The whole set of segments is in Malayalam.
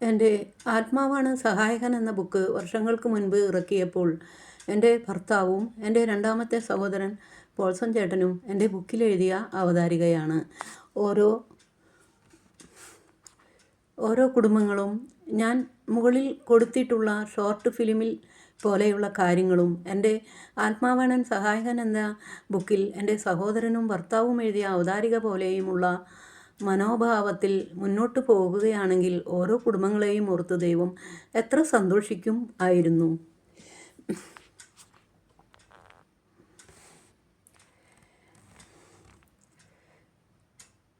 എന്റെ ആത്മാവാണ് സഹായകൻ എന്ന ബുക്ക് വർഷങ്ങൾക്ക് മുൻപ് ഇറക്കിയപ്പോൾ എന്റെ ഭർത്താവും എന്റെ രണ്ടാമത്തെ സഹോദരൻ പോൾസൺ ചേട്ടനും എന്റെ ബുക്കിലെഴുതിയ അവതാരികയാണ്. ഓരോ ഓരോ കുടുംബങ്ങളും ഞാൻ മുകളിൽ കൊടുത്തിട്ടുള്ള ഷോർട്ട് ഫിലിമിൽ പോലെയുള്ള കാര്യങ്ങളും എന്റെ ആത്മാവണൻ സഹായകൻ എന്ന ബുക്കിൽ എന്റെ സഹോദരനും ഭർത്താവും എഴുതിയ അവതാരിക പോലെയുമുള്ള മനോഭാവത്തിൽ മുന്നോട്ട് പോകുകയാണെങ്കിൽ ഓരോ കുടുംബങ്ങളെയും ഓർത്ത് ദൈവം എത്ര സന്തോഷിക്കും ആയിരുന്നു.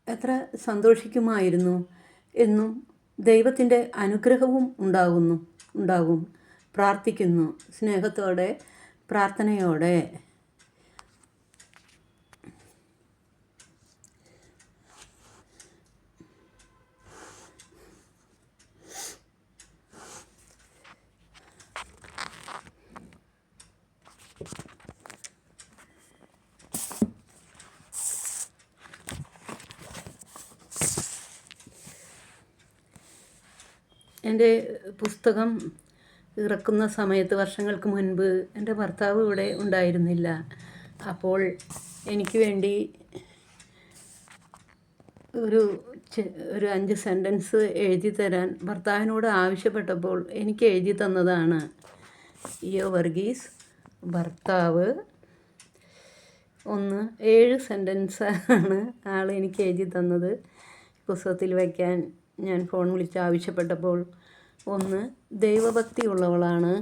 എത്ര സന്തോഷിക്കുമായിരുന്നു എന്നും ദൈവത്തിന്റെ അനുഗ്രഹവും ഉണ്ടാകുന്നു ഉണ്ടാകും. പ്രാർത്ഥിക്കുന്നു സ്നേഹത്തോടെ പ്രാർത്ഥനയോടെ. എന്റെ പുസ്തകം ഇറക്കുന്ന സമയത്ത് വർഷങ്ങൾക്ക് മുൻപ് എന്റെ ഭർത്താവ് ഇവിടെ ഉണ്ടായിരുന്നില്ല. അപ്പോൾ എനിക്ക് വേണ്ടി ഒരു ഒരു അഞ്ച് സെന്റൻസ് എഴുതി തരാൻ ഭർത്താവിനോട് ആവശ്യപ്പെട്ടപ്പോൾ എനിക്ക് എഴുതി തന്നതാണ്. ഇയോ വർഗീസ് ഭർത്താവ് ഒന്ന് ഏഴ് സെന്റൻസാണ് ആൾ എനിക്ക് എഴുതി തന്നത്. പുസ്തകത്തിൽ വയ്ക്കാൻ ഞാൻ ഫോൺ വിളിച്ച് ആവശ്യപ്പെട്ടപ്പോൾ ഒന്ന് ദൈവഭക്തി ഉള്ളവളാണ്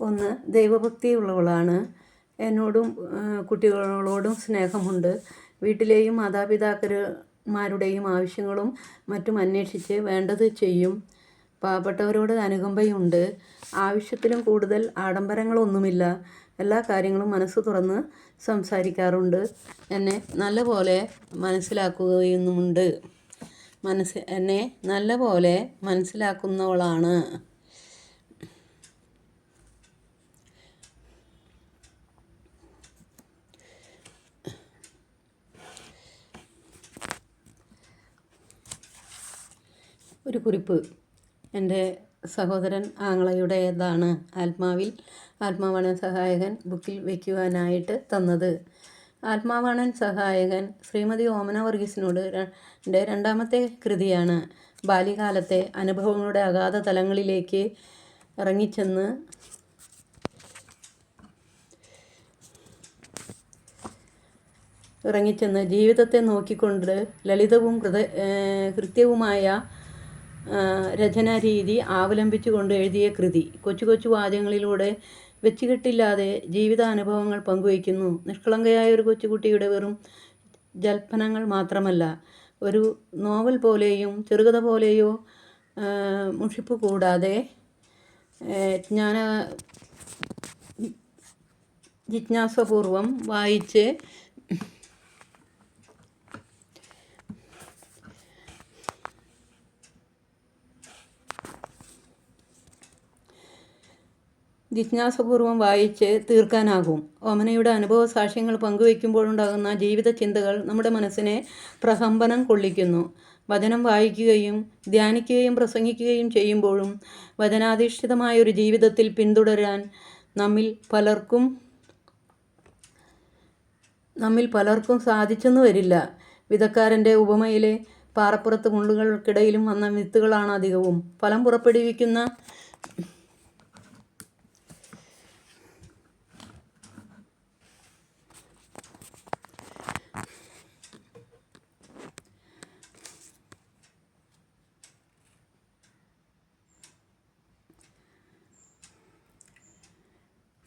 ഒന്ന് ദൈവഭക്തിയുള്ളവളാണ്. എന്നോടും കുട്ടികളോടും സ്നേഹമുണ്ട്. വീട്ടിലെയും മാതാപിതാക്കന്മാരുടെയും ആവശ്യങ്ങളും മറ്റും അന്വേഷിച്ച് വേണ്ടത് ചെയ്യും. പാവപ്പെട്ടവരോട് അനുകമ്പയുണ്ട്. ആവശ്യത്തിലും കൂടുതൽ ആഡംബരങ്ങളൊന്നുമില്ല. എല്ലാ കാര്യങ്ങളും മനസ്സ് തുറന്ന് സംസാരിക്കാറുണ്ട്. എന്നെ നല്ലപോലെ മനസ്സിലാക്കുകയുമുണ്ട്. മനസ്സ് എന്നെ നല്ലപോലെ മനസ്സിലാക്കുന്നവളാണ്. ഒരു കുറിപ്പ്. എന്റെ സഹോദരൻ ആങ്ങളയുടേതാണ് ആത്മാവിൽ ആത്മാവാണൻ സഹായകൻ ബുക്കിൽ വയ്ക്കുവാനായിട്ട് തന്നത്. ആത്മാവാണൻ സഹായകൻ ശ്രീമതി ഓമന വർഗീസിനോട് എന്റെ രണ്ടാമത്തെ കൃതിയാണ്. ബാല്യകാലത്തെ അനുഭവങ്ങളുടെ അഗാധ തലങ്ങളിലേക്ക് ഇറങ്ങിച്ചെന്ന് ഇറങ്ങിച്ചെന്ന് ജീവിതത്തെ നോക്കിക്കൊണ്ട് ലളിതവും കൃത കൃത്യവുമായ രചനാരീതി അവലംബിച്ചുകൊണ്ട് എഴുതിയ കൃതി കൊച്ചു കൊച്ചു വാചകങ്ങളിലൂടെ വെച്ചുകെട്ടില്ലാതെ ജീവിതാനുഭവങ്ങൾ പങ്കുവയ്ക്കുന്നു നിഷ്കളങ്കയായ ഒരു കൊച്ചുകുട്ടിയുടെ വെറും ജൽപ്പനങ്ങൾ മാത്രമല്ല ഒരു നോവൽ പോലെയും ചെറുകഥ പോലെയോ മുഷിപ്പ് കൂടാതെ ജ്ഞാന ജിജ്ഞാസപൂർവം വായിച്ച് ജിജ്ഞാസപൂർവം വായിച്ച് തീർക്കാനാകും. ഓമനയുടെ അനുഭവ സാക്ഷ്യങ്ങൾ പങ്കുവയ്ക്കുമ്പോഴുണ്ടാകുന്ന ജീവിത ചിന്തകൾ നമ്മുടെ മനസ്സിനെ പ്രകമ്പനം കൊള്ളിക്കുന്നു. വചനം വായിക്കുകയും ധ്യാനിക്കുകയും പ്രസംഗിക്കുകയും ചെയ്യുമ്പോഴും വചനാധിഷ്ഠിതമായ ഒരു ജീവിതത്തിൽ പിന്തുടരാൻ നമ്മിൽ പലർക്കും നമ്മിൽ പലർക്കും സാധിച്ചെന്നു വരില്ല. വിധക്കാരന്റെ ഉപമയിലെ പാറപ്പുറത്ത് മുള്ളുകൾക്കിടയിലും വന്ന വിത്തുകളാണ് അധികവും ഫലം പുറപ്പെടുവിക്കുന്ന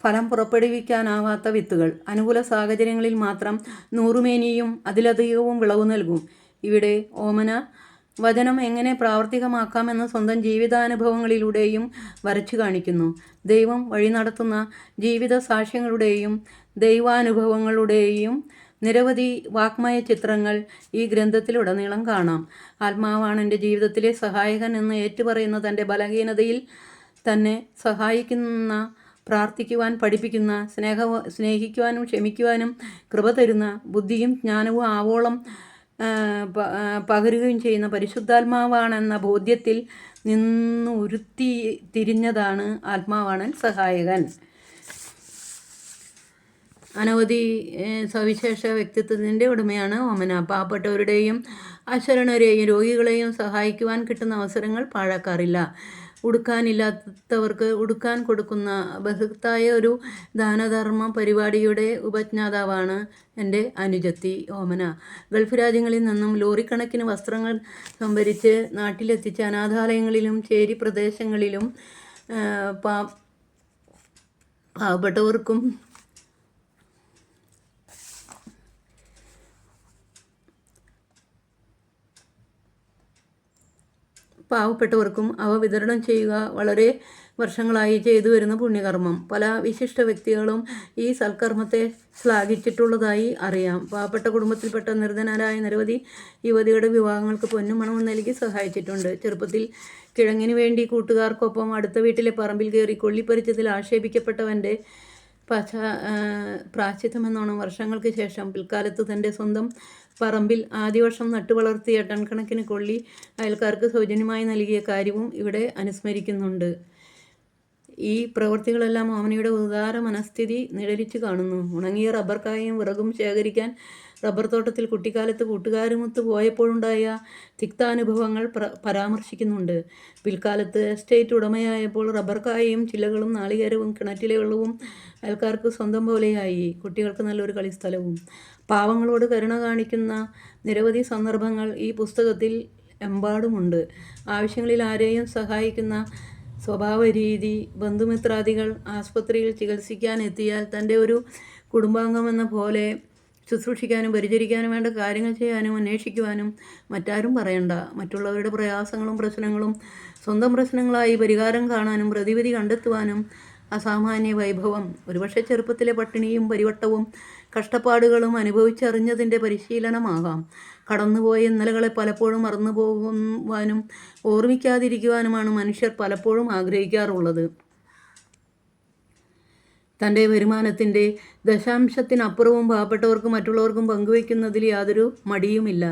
ഫലം പുറപ്പെടുവിക്കാനാവാത്ത വിത്തുകൾ. അനുകൂല സാഹചര്യങ്ങളിൽ മാത്രം നൂറുമേനിയും അതിലധികവും വിളവ് നൽകും. ഇവിടെ ഓമന വചനം എങ്ങനെ പ്രാവർത്തികമാക്കാമെന്ന് സ്വന്തം ജീവിതാനുഭവങ്ങളിലൂടെയും വരച്ചു കാണിക്കുന്നു. ദൈവം വഴി നടത്തുന്ന ജീവിത സാക്ഷ്യങ്ങളുടെയും ദൈവാനുഭവങ്ങളുടെയും നിരവധി വാക്മയ ചിത്രങ്ങൾ ഈ ഗ്രന്ഥത്തിലുടനീളം കാണാം. ആത്മാവാണ് എന്റെ ജീവിതത്തിലെ സഹായകൻ എന്ന് ഏറ്റുപറയുന്ന തന്റെ ബലഹീനതയിൽ തന്നെ സഹായിക്കുന്ന പ്രാർത്ഥിക്കുവാൻ പഠിപ്പിക്കുന്ന സ്നേഹ സ്നേഹിക്കുവാനും ക്ഷമിക്കുവാനും കൃപ തരുന്ന ബുദ്ധിയും ജ്ഞാനവും ആവോളം പകരുകയും ചെയ്യുന്ന പരിശുദ്ധാത്മാവാണെന്ന ബോധ്യത്തിൽ നിന്ന് ഉരുത്തി തിരിഞ്ഞതാണ് ആത്മാവാണൻ സഹായകൻ. അനവധി സവിശേഷ വ്യക്തിത്വത്തിന്റെ ഉടമയാണ് ഓമന. പാവപ്പെട്ടവരുടെയും അശരണരെയും രോഗികളെയും സഹായിക്കുവാൻ കിട്ടുന്ന അവസരങ്ങൾ പാഴാക്കാറില്ല. ഉടുക്കാനില്ലാത്തവർക്ക് ഉടുക്കാൻ കൊടുക്കുന്ന ബഹുത്തായ ഒരു ദാനധർമ്മ പരിപാടിയുടെ ഉപജ്ഞാതാവാണ് എന്റെ അനുജത്തി ഓമന. ഗൾഫ് രാജ്യങ്ങളിൽ നിന്നും ലോറിക്കണക്കിന് വസ്ത്രങ്ങൾ സംഭരിച്ച് നാട്ടിലെത്തിച്ച് അനാഥാലയങ്ങളിലും ചേരി പ്രദേശങ്ങളിലും പാവപ്പെട്ടവർക്കും പാവപ്പെട്ടവർക്കും അവ വിതരണം ചെയ്യുക വളരെ വർഷങ്ങളായി ചെയ്തു വരുന്ന പുണ്യകർമ്മം. പല വിശിഷ്ട വ്യക്തികളും ഈ സൽക്കർമ്മത്തെ ശ്ലാഘിച്ചിട്ടുള്ളതായി അറിയാം. പാവപ്പെട്ട കുടുംബത്തിൽപ്പെട്ട നിർധനരായ നിരവധി യുവതിയുടെ വിവാഹങ്ങൾക്ക് പൊന്നും മണവും നൽകി സഹായിച്ചിട്ടുണ്ട്. ചെറുപ്പത്തിൽ കിഴങ്ങിന് വേണ്ടി കൂട്ടുകാർക്കൊപ്പം അടുത്ത വീട്ടിലെ പറമ്പിൽ കയറി കൊള്ളിപ്പറിച്ചതിൽ ആക്ഷേപിക്കപ്പെട്ടവന്റെ പശ്ചാ പ്രാശ്ചിത്തമെന്നോണം വർഷങ്ങൾക്ക് ശേഷം പിൽക്കാലത്ത് തന്റെ സ്വന്തം പറമ്പിൽ ആദ്യ വർഷം നട്ടുവളർത്തിയ ടൺ കണക്കിന് കൊള്ളി അയൽക്കാർക്ക് സൗജന്യമായി നൽകിയ കാര്യവും ഇവിടെ അനുസ്മരിക്കുന്നുണ്ട്. ഈ പ്രവൃത്തികളെല്ലാം ഓമനയുടെ ഉദാര മനസ്ഥിതി നിഴലിച്ചു കാണുന്നു. ഉണങ്ങിയ റബ്ബർ കായയും വിറകും ശേഖരിക്കാൻ റബ്ബർ തോട്ടത്തിൽ കുട്ടിക്കാലത്ത് കൂട്ടുകാരുമൊത്ത് പോയപ്പോഴുണ്ടായ തിക്താനുഭവങ്ങൾ പ്ര പരാമർശിക്കുന്നുണ്ട്. പിൽക്കാലത്ത് എസ്റ്റേറ്റ് ഉടമയായപ്പോൾ റബ്ബർ കായയും ചില്ലകളും നാളികേരവും കിണറ്റിലെ വെള്ളവും അയൽക്കാർക്ക് സ്വന്തം പോലെയായി. കുട്ടികൾക്ക് നല്ലൊരു കളിസ്ഥലവും. പാവങ്ങളോട് കരുണ കാണിക്കുന്ന നിരവധി സന്ദർഭങ്ങൾ ഈ പുസ്തകത്തിൽ എമ്പാടുമുണ്ട്. ആവശ്യങ്ങളിൽ ആരെയും സഹായിക്കുന്ന സ്വഭാവ രീതി ബന്ധുമിത്രാദികൾ ആസ്പത്രിയിൽ ചികിത്സിക്കാൻ എത്തിയാൽ തന്റെ ഒരു കുടുംബാംഗമെന്ന പോലെ ശുശ്രൂഷിക്കാനും പരിചരിക്കാനും വേണ്ട കാര്യങ്ങൾ ചെയ്യാനും അന്വേഷിക്കുവാനും മറ്റാരും പറയണ്ട. മറ്റുള്ളവരുടെ പ്രയാസങ്ങളും പ്രശ്നങ്ങളും സ്വന്തം പ്രശ്നങ്ങളായി പരിഹാരം കാണാനും പ്രതിവിധി കണ്ടെത്തുവാനും അസാമാന്യ വൈഭവം. ഒരുപക്ഷെ ചെറുപ്പത്തിലെ പട്ടിണിയും പരിവട്ടവും കഷ്ടപ്പാടുകളും അനുഭവിച്ചറിഞ്ഞതിന്റെ പരിശീലനമാകാം. കടന്നുപോയ ഇന്നലകളെ പലപ്പോഴും മറന്നു പോകുവാനും ഓർമ്മിക്കാതിരിക്കുവാനുമാണ് മനുഷ്യർ പലപ്പോഴും ആഗ്രഹിക്കാറുള്ളത്. തന്റെ വരുമാനത്തിന്റെ ദശാംശത്തിനപ്പുറവും പാവപ്പെട്ടവർക്കും മറ്റുള്ളവർക്കും പങ്കുവയ്ക്കുന്നതിൽ യാതൊരു മടിയുമില്ല.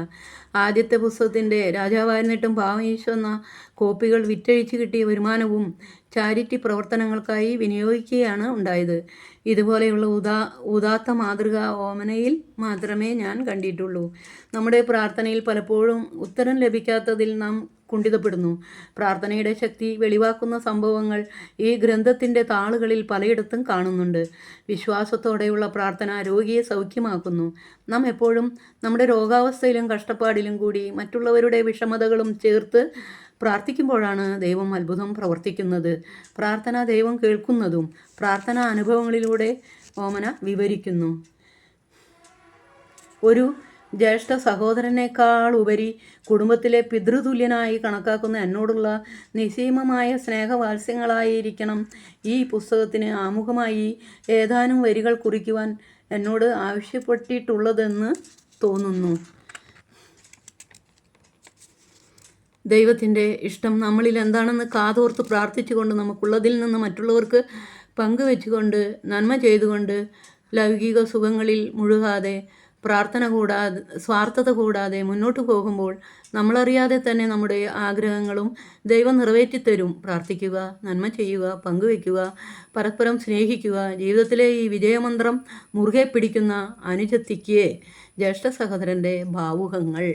ആദ്യത്തെ പുസ്തകത്തിന്റെ രാജാവായിരുന്നിട്ടും പാവം ഈശോന്ന കോപ്പികൾ വിറ്റഴിച്ചു കിട്ടിയ വരുമാനവും ചാരിറ്റി പ്രവർത്തനങ്ങൾക്കായി വിനിയോഗിക്കുകയാണ് ഉണ്ടായത്. ഇതുപോലെയുള്ള ഉദാ ഉദാത്ത മാതൃക ഓമനയിൽ മാത്രമേ ഞാൻ കണ്ടിട്ടുള്ളൂ. നമ്മുടെ പ്രാർത്ഥനയിൽ പലപ്പോഴും ഉത്തരം ലഭിക്കാത്തതിൽ നാം കുണ്ടിതപ്പെടുന്നു പ്രാർത്ഥനയുടെ ശക്തി വെളിവാക്കുന്ന സംഭവങ്ങൾ ഈ ഗ്രന്ഥത്തിന്റെ താളുകളിൽ പലയിടത്തും കാണുന്നുണ്ട്. വിശ്വാസത്തോടെയുള്ള പ്രാർത്ഥന രോഗിയെ സൗഖ്യമാക്കുന്നു. നാം എപ്പോഴും നമ്മുടെ രോഗാവസ്ഥയിലും കഷ്ടപ്പാടിലും കൂടി മറ്റുള്ളവരുടെ വിഷമതകളും ചേർത്ത് പ്രാർത്ഥിക്കുമ്പോഴാണ് ദൈവം അത്ഭുതം പ്രവർത്തിക്കുന്നത്. പ്രാർത്ഥന ദൈവം കേൾക്കുന്നതും പ്രാർത്ഥന അനുഭവങ്ങളിലൂടെ ഓമന വിവരിക്കുന്നു. ഒരു ജ്യേഷ്ഠ സഹോദരനേക്കാൾ ഉപരി കുടുംബത്തിലെ പിതൃതുല്യനായി കണക്കാക്കുന്ന എന്നോടുള്ള നിസീമമായ സ്നേഹവാത്സ്യങ്ങളായിരിക്കണം ഈ പുസ്തകത്തിന് ആമുഖമായി ഏതാനും വരികൾ കുറിക്കുവാൻ എന്നോട് ആവശ്യപ്പെട്ടിട്ടുള്ളതെന്ന് തോന്നുന്നു. ദൈവത്തിന്റെ ഇഷ്ടം നമ്മളിൽ എന്താണെന്ന് കാതോർത്ത് പ്രാർത്ഥിച്ചുകൊണ്ട് നമുക്കുള്ളതിൽ നിന്ന് മറ്റുള്ളവർക്ക് പങ്കുവെച്ചുകൊണ്ട് നന്മ ചെയ്തുകൊണ്ട് ലൗകിക സുഖങ്ങളിൽ മുഴുകാതെ പ്രാർത്ഥന കൂടാതെ സ്വാർത്ഥത കൂടാതെ മുന്നോട്ട് പോകുമ്പോൾ നമ്മളറിയാതെ തന്നെ നമ്മുടെ ആഗ്രഹങ്ങളും ദൈവം നിറവേറ്റിത്തരും. പ്രാർത്ഥിക്കുക നന്മ ചെയ്യുക പങ്കുവയ്ക്കുക പരസ്പരം സ്നേഹിക്കുക ജീവിതത്തിലെ ഈ വിജയമന്ത്രം മുറുകെ പിടിക്കുന്ന അനുജത്തിക്ക് ജ്യേഷ്ഠ സഹോദരന്റെ ഭാവുകങ്ങൾ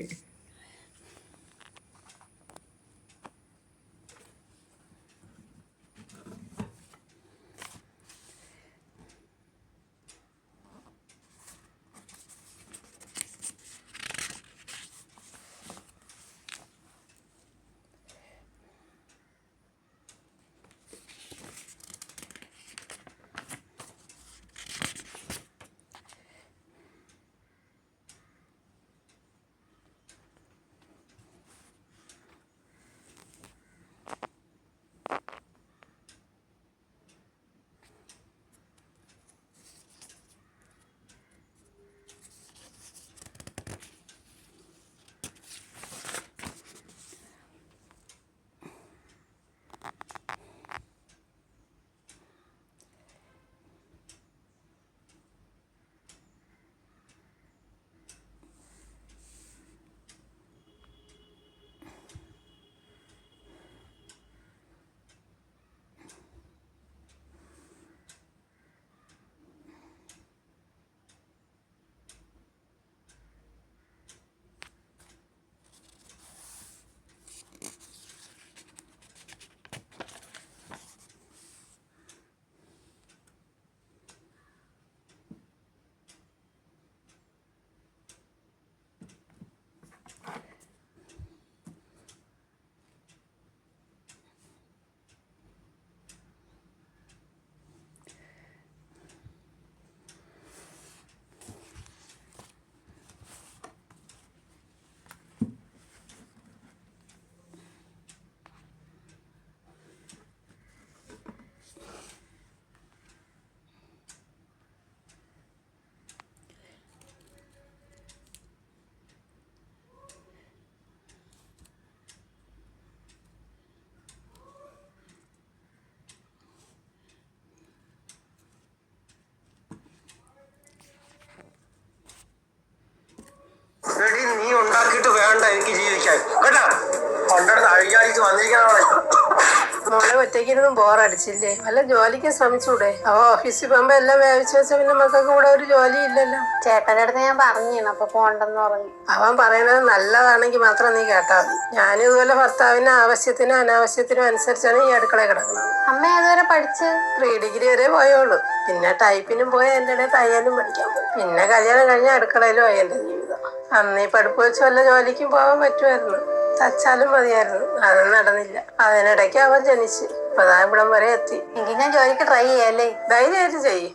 മോളെ ഒറ്റയ്ക്കിരുന്നും ബോറടിച്ചില്ലേ വല്ല ജോലിക്ക് ശ്രമിച്ചൂടെ. അവ ഓഫീസിൽ പോകുമ്പോ എല്ലാം വേവിച്ച് വെച്ച പിന്നെ മക്കൾക്ക് കൂടെ ഒരു ജോലി ഇല്ലല്ലോ. ചേട്ടന്റെ അടുത്ത് ഞാൻ പറഞ്ഞു അപ്പൊ പോണ്ടെന്ന് പറഞ്ഞു. അവൻ പറയുന്നത് നല്ലതാണെങ്കിൽ മാത്രം നീ കേട്ടാ മതി. ഞാനും ഇതുപോലെ ഭർത്താവിന് ആവശ്യത്തിനും അനാവശ്യത്തിനും അനുസരിച്ചാണ് ഈ അടുക്കളയിൽ കിടക്കുന്നത്. അമ്മ ഏതുവരെ പഠിച്ച്? പ്രീ ഡിഗ്രി വരെ പോയോളൂ. പിന്നെ ടൈപ്പിനും പോയി എന്റെ ഇടയിൽ തയ്യലും പഠിക്കാൻ പോയി. പിന്നെ കല്യാണം കഴിഞ്ഞ അടുക്കളയിലും പോയി എന്റെ ജീവിതം. അന്ന് ഈ പഠിപ്പ് വെച്ച് വല്ല ജോലിക്കും പോകാൻ പറ്റുമായിരുന്നു. തച്ചാലും മതിയായിരുന്നു. അത് നടന്നില്ല. അതിനിടയ്ക്ക് അവൻ ജനിച്ച്. അതാ ഇവിടം വരെ എത്തി. എങ്കിൽ ഞാൻ ജോലിക്ക് ട്രൈ ചെയ്യാല്ലേ? ധൈര്യമായിട്ട് ചെയ്യ്.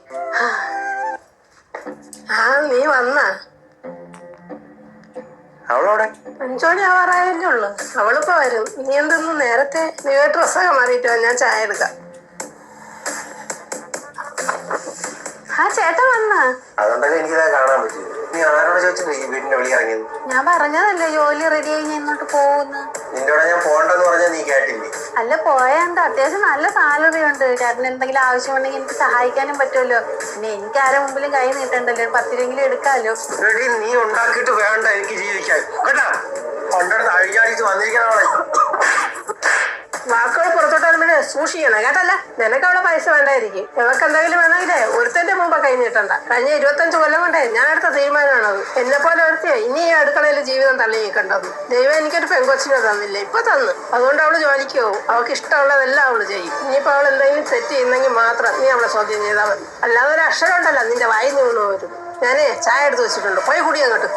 ആ നീ വന്നാ. അവളവിടെ? അഞ്ചോണി ആവാറായല്ലേ ഉള്ളു. അവളിപ്പോ വരും. നീ എന്തൊന്നും നേരത്തെ നീ ഡ്രസ്സൊക്കെ മാറിയിട്ട് ഞാൻ ചായ എടുക്കാം. ആ ചേട്ടൻ വന്നാ. അതുകൊണ്ടല്ലേ എനിക്കിതാ കാണാൻ പറ്റിയത്. നീ ആരോട് ചോദിച്ചിട്ട് ഈ വീടിന്റെ വെളി ഇറങ്ങിയത് ഞാൻ പറഞ്ഞതല്ലേ ജോലി റെഡി ആയി ഞാൻ ഇങ്ങോട്ട് പോകുന്നു. നിന്റെ കൂടെ ഞാൻ പോണ്ടെന്ന് പറഞ്ഞാൽ നീ കേട്ടില്ലേ? അല്ല പോയാണ്ട് അത്യാവശ്യം നല്ല സാലറി ഉണ്ട്. ചേട്ടന് എന്തെങ്കിലും ആവശ്യമുണ്ടെങ്കിൽ എനിക്ക് സഹായിക്കാനും പറ്റുമല്ലോ. പിന്നെ എനിക്ക് ആരെ മുമ്പിലും കൈ നീട്ടണ്ടല്ലോ? ഒരു പത്ത് രൂപയെങ്കിലും എടുക്കാമല്ലോ എടി നീ ഉണ്ടാക്കിയിട്ട് വേണ്ട എനിക്ക് ജീവിക്കാൻ. കേട്ടാ? കൊണ്ടെടുത്ത് അഴിഞ്ഞാലിച്ച് വന്നിരിക്കണവളെ വാക്കുകൾ പുറത്തോട്ട് വരുമ്പോഴേ സൂക്ഷിക്കണം. കേട്ടല്ല നിനക്ക് അവിടെ പൈസ വേണ്ടായിരിക്കും. ഞങ്ങൾക്ക് എന്തെങ്കിലും വേണമെങ്കിലേ ഒരുത്തന്റെ മുമ്പ് കൈ നീട്ടണ്ട. കഴിഞ്ഞ ഇരുപത്തഞ്ച് കൊല്ലം കൊണ്ടേ ഞാൻ എടുത്ത തീരുമാനമാണത്. എന്നെ പോലെ ഒരുത്തിയോ ഇനി ഈ അടുക്കളയിൽ ജീവിതം തള്ളി നീക്കണ്ടത് ദൈവം എനിക്കൊരു പെങ്കൊച്ചിനെ തന്നില്ല? ഇപ്പൊ തന്നു. അതുകൊണ്ട് അവൾ ജോലിക്ക് പോകും. അവൾക്ക് ഇഷ്ടമുള്ളതെല്ലാം അവൾ ചെയ്യും. ഇനിയിപ്പോ അവൾ എന്തെങ്കിലും സെറ്റ് ചെയ്യുന്നെങ്കിൽ മാത്രം നീ അവളെ ചോദ്യം ചെയ്താൽ മതി. അല്ലാതെ ഒരു അക്ഷരം ഉണ്ടല്ലോ നിന്റെ വായി നീണു വരും ഞാനേ ചായ എടുത്ത് വെച്ചിട്ടുണ്ട്. പോയി കുടിയങ്ങോട്ട്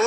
നീ